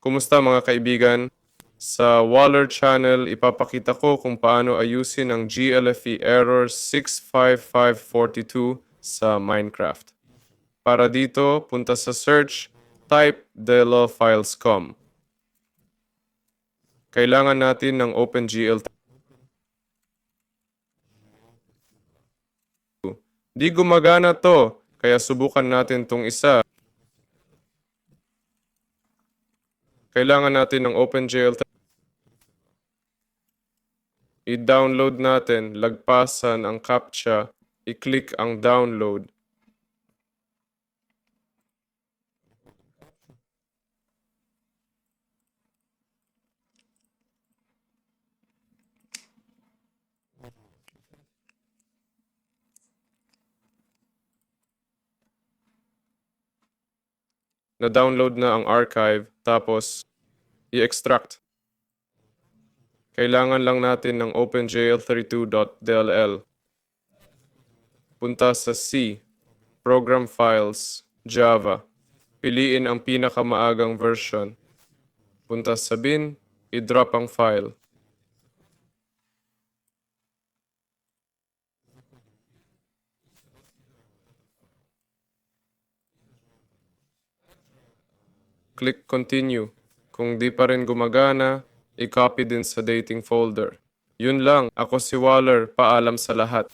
Kumusta mga kaibigan? Sa Waller channel, ipapakita ko kung paano ayusin ang GLFE error 65542 sa Minecraft. Para dito, punta sa search, type delofilescom. Kailangan natin ng OpenGL. Di gumagana to, kaya subukan natin tong isa. Kailangan natin ng OpenGL. I-download natin, lagpasan ang CAPTCHA, i-click ang download. Na-download na ang archive, tapos i-extract. Kailangan lang natin ng OpenGL32.dll. Punta sa C, Program Files, Java. Piliin ang pinakamaagang version. Punta sa bin, i-drop ang file. Click Continue. Kung di pa rin gumagana, i-copy din sa dating folder. Yun lang, ako si Waller, paalam sa lahat.